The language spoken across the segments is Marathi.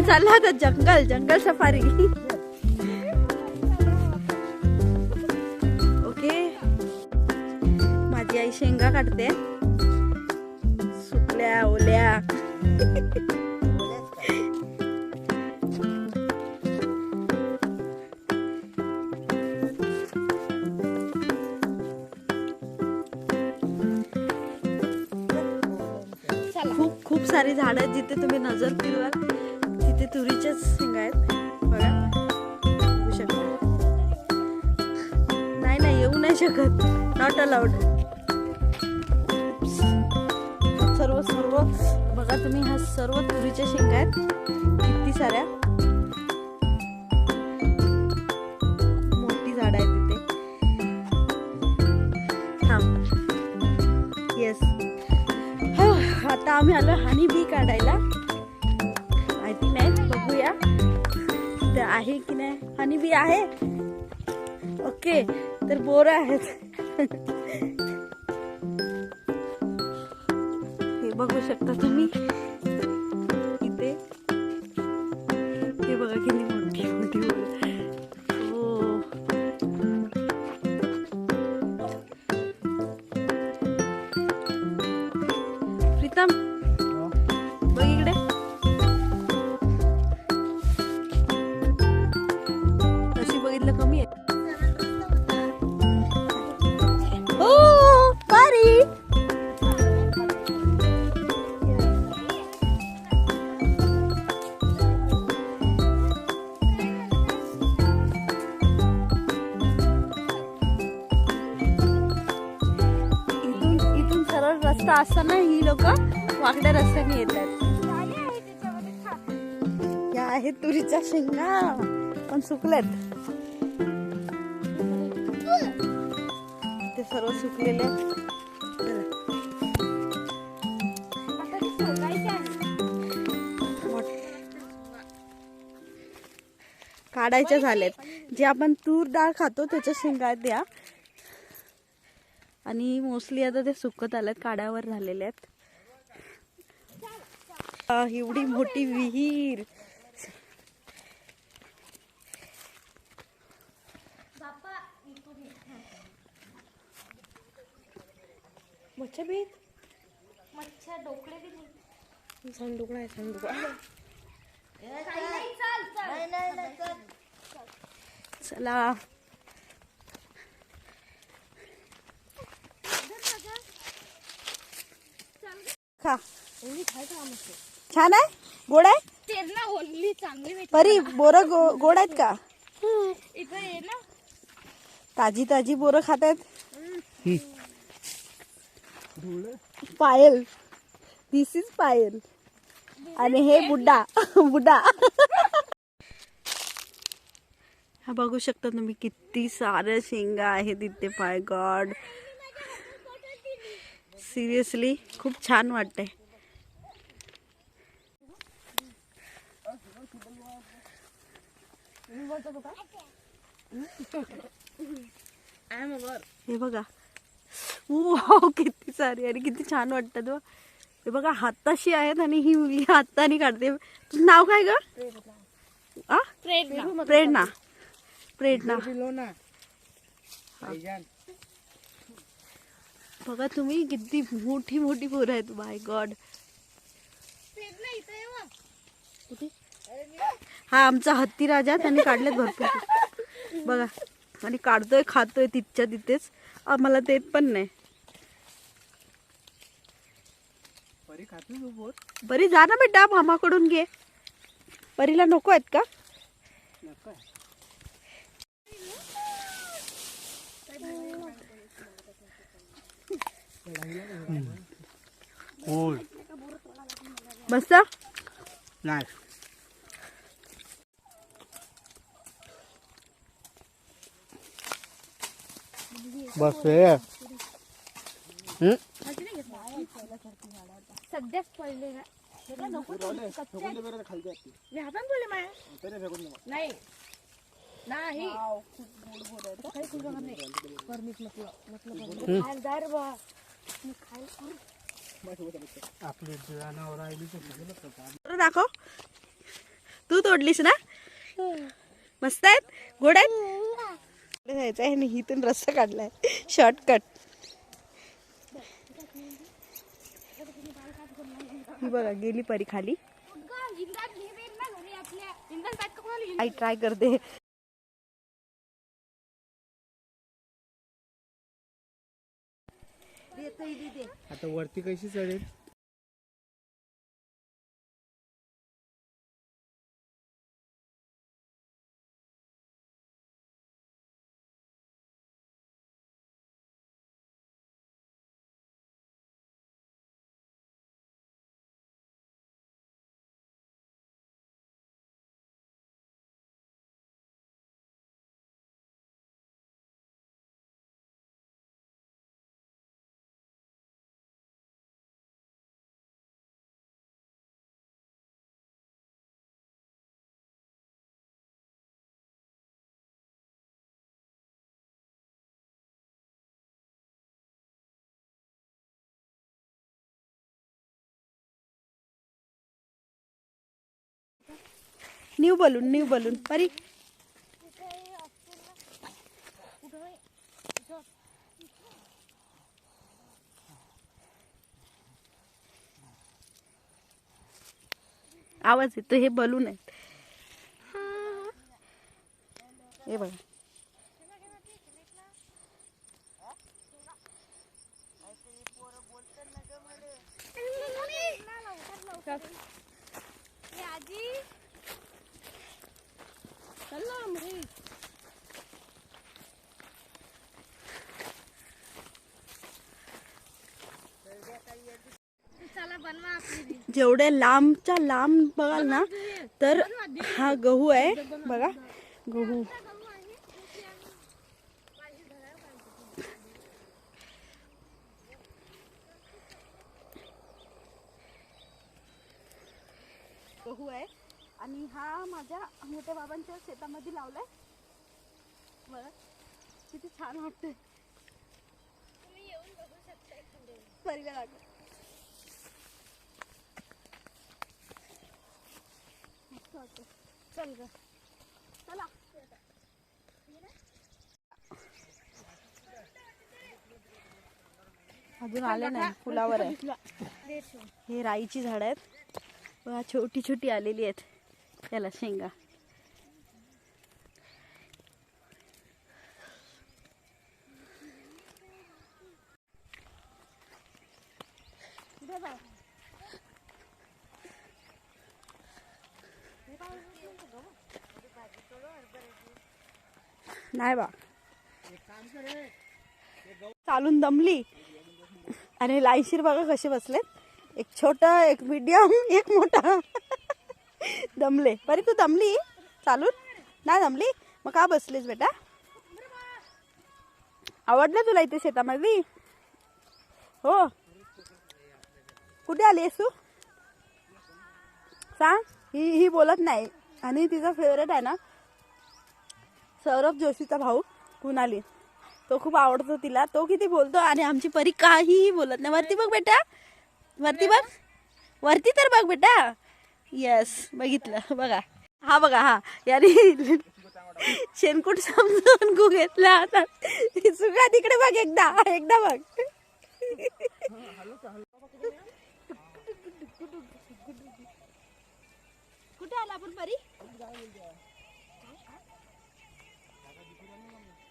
आम्ही चालला आता जंगल जंगल सफारी. ओके. माझी आई शेंगा काढते. सुकल्या ओल्या. खूप खूप सारी झाडं आहेत जिथे तुम्ही नजर फिरवाल. ते तुरीच्याच शेंगा आहेत. बघा. बघू शकता. नाही नाही येऊ नाही शकत. नॉट अलाउड सर्व सर्व. बघा तुम्ही ह्या सर्व तुरीच्या शेंगा आहेत. किती साऱ्या? मोठी झाड आहेत तिथे. थांब. येस हो, आता आम्ही आलो हानी बी काढायला. बघूया ते आहे की नाही? हनी बी आहे? ओके तर बोर आहेत. हे बघू शकता तुम्ही. रस्ता असताना ही लोक वाकड्या रस्त्याने येतात आहे या आहेत तुरीच्या शेंगा पण सुकल्यात. ते सर्व सुकलेले आहेत. काढायच्या झाल्यात जे आपण तूर डाळ खातो त्याच्या शेंगा द्या आणि मोस्टली आता ते सुकत आल्यात काड्यावर झालेले आहेत. एवढी मोठी विहीर. मच्छर बीत मच्छर डोकळे बी आहे चाल, चाल. चला खा छान आहे? गोड आहे. परी बोरं गो गोड आहेत का? ताजी ताजी बोरं खात आहेत. पायल. This is Payal. आणि हे बुड्डा बुड्डा हा बघू शकता तुम्ही किती साऱ्या शेंगा आहेत इथे. पाय गॉड सिरियसली खूप छान वाटतंय. हे बघा. वाव किती सारी आणि किती छान वाटतात हे. बघा हाताशी आहेत आणि ही मुलगी हाताने काढते. तुझं नाव काय ग? प्रेरणा प्रेरणा. प्रेरणा. बघा तुम्ही किती मोठी मोठी पोरं आहेत. बाय गॉड व. हा आमचा हत्ती राजा त्यांनी काढलेत भरपूर बघा आणि काढतोय खातोय तिथच्या तिथेच. आम्हाला देत पण नाही. बरी जा ना बेटा मामाकडून घे. परीला नको आहेत का? मस्त नाही. बस हम्म? सध्याच पडले ना. मी बोलले माया. नाही. नाही. काही नाही. बा. मी खायला आपली जनावर राहिली बरं दाखव. तू तोडलीस ना? मस्त आहेत? गोड आहेत? जायचं आहे आणि इथून रस्ता काढलाय. शॉर्टकट ही बघा गेली परी खाली. आई ट्राय करते. आता वरती कशी चढेल? New balloon new balloon. Pari. आवाज येतो हे बलून आहेत हे बघा. जेवढे लांबच्या लांब बघाल ना तर हा गहू आहे. बघा गहू. गहू आहे. आणि हा माझ्या मोठ्या बाबांच्या शेतामध्ये लावलाय. बघा किती छान वाटतंय. परीला दाखव. चल ग. चला. अजून आले नाही फुलावर आहे. हे राईची झाड आहेत. बघा छोटी छोटी आलेली आहेत. त्याला शेंगा. नाही बा. चालून दमली. आणि लाईशीर बघा कसे बसलेत. एक छोटा एक मीडियम एक मोठा. दमले. बरी तू दमली? चालून? नाही दमली? मग का बसलीस बेटा? आवडलं तुला इथे शेतामध्ये हो. कुठे आली आहेस तू? सांग. ही ही बोलत नाही. आणि तिचा फेवरेट आहे ना सौरभ जोशीचा भाऊ कुणाली. तो खूप आवडतो तिला. तो किती बोलतो आणि आमची परी काहीही बोलत नाही. वरती बघ बेटा. वरती बघ. वरती तर बघ बेटा. येस बघितलं. बघा. हा बघा हा. याने शेणकूट समजून गु घेतला. आता सुगा तिकडे बघ एकदा. एकदा बघ कुठे आला आपण परी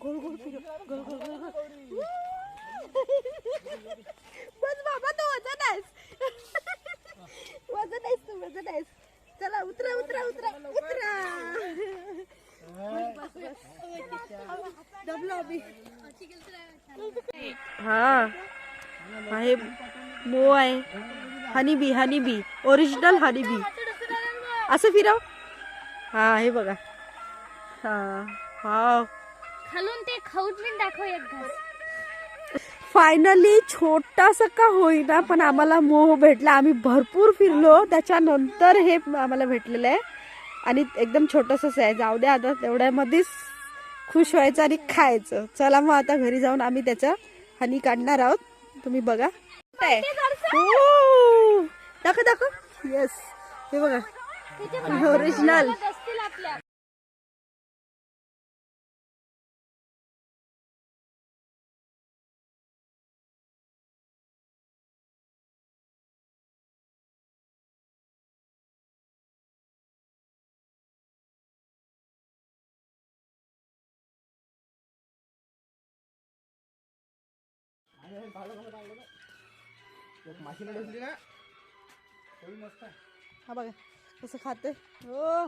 गोल गोल फिरव गोल गोल गोल गोल बस बाबा तो वजन आहेस. वजन आहेस तू वजन आहेस. चला उतरा उतरा उतरा उतरा. बस, हा. हा हे मो आहे. Honey bee honey bee original honey bee असं फिरव. हा हे बघा. हा हा. खालून ते खाऊन दाखव एक घास. फायनली छोटासा का होईना पण आम्हाला मोह भेटला. आम्ही भरपूर फिरलो. त्याच्यानंतर हे आम्हाला भेटलेलं आहे. आणि एकदम छोटंसंच आहे. जाऊ द्या आता तेवढ्यामध्येच खुश व्हायचं आणि खायचं. चला मग आता घरी जाऊन आम्ही त्याचं हनी काढणार आहोत. तुम्ही बघा! दाखव दाखव. येस हे बघा. ओरिजिनल माशीला डसली ना. होईल मस्त. आहे. हा बघा कसं खाते. हो?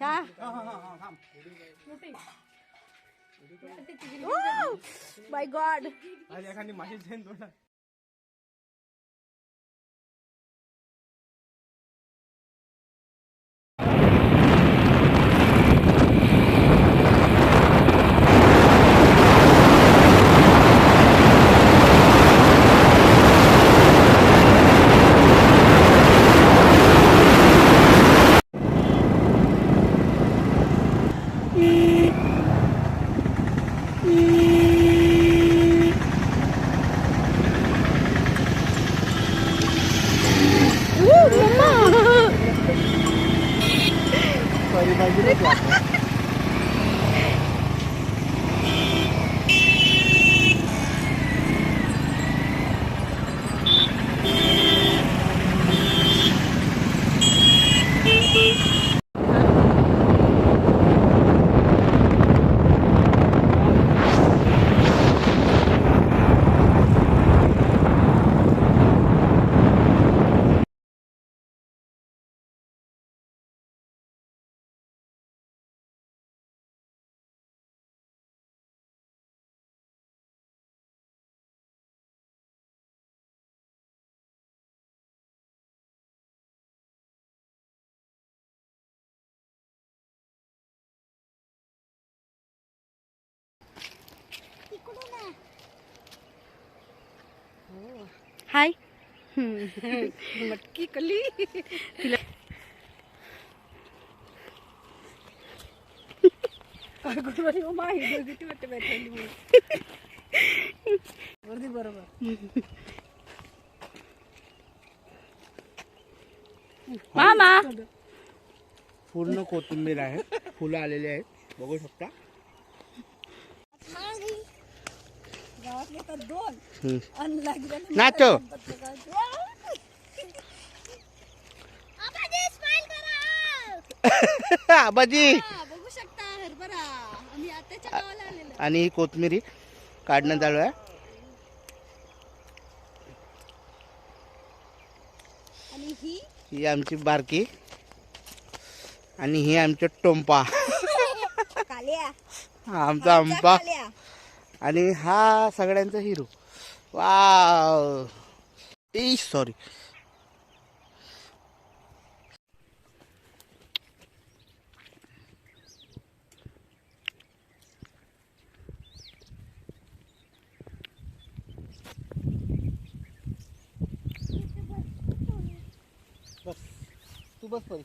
हा बाय गॉड आज एखादी माशी जाईन तोंडात. हाय। मटकी कली। मामा। पूर्ण कोथिंबीर आहे. फुलं आलेली आहेत. बघू शकता. नाच. आबाजी बघू शकता हरभरा. आम्ही गावाला आलेलो. आणि ही कोथिंबीर काढणं चालू आहे. आणि ही? ही आमची बारकी. आणि ही आमचं टोंपा. काल्या. हा आमचा आंबा. आणि हा सगळ्यांचा हिरो वा ई सॉरी बस. तू बस परी.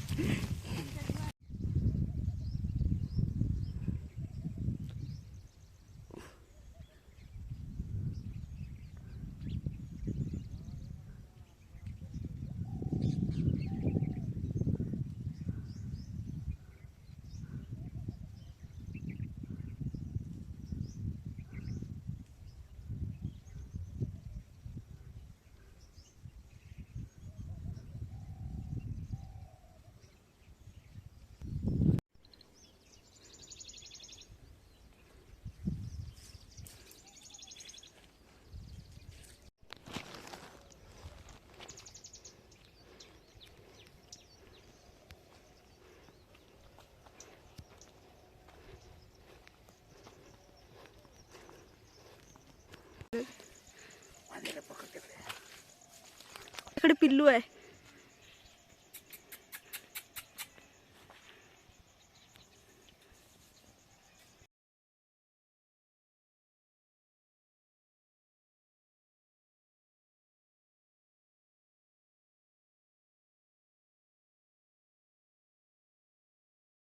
इकडे पिल्लू आहे.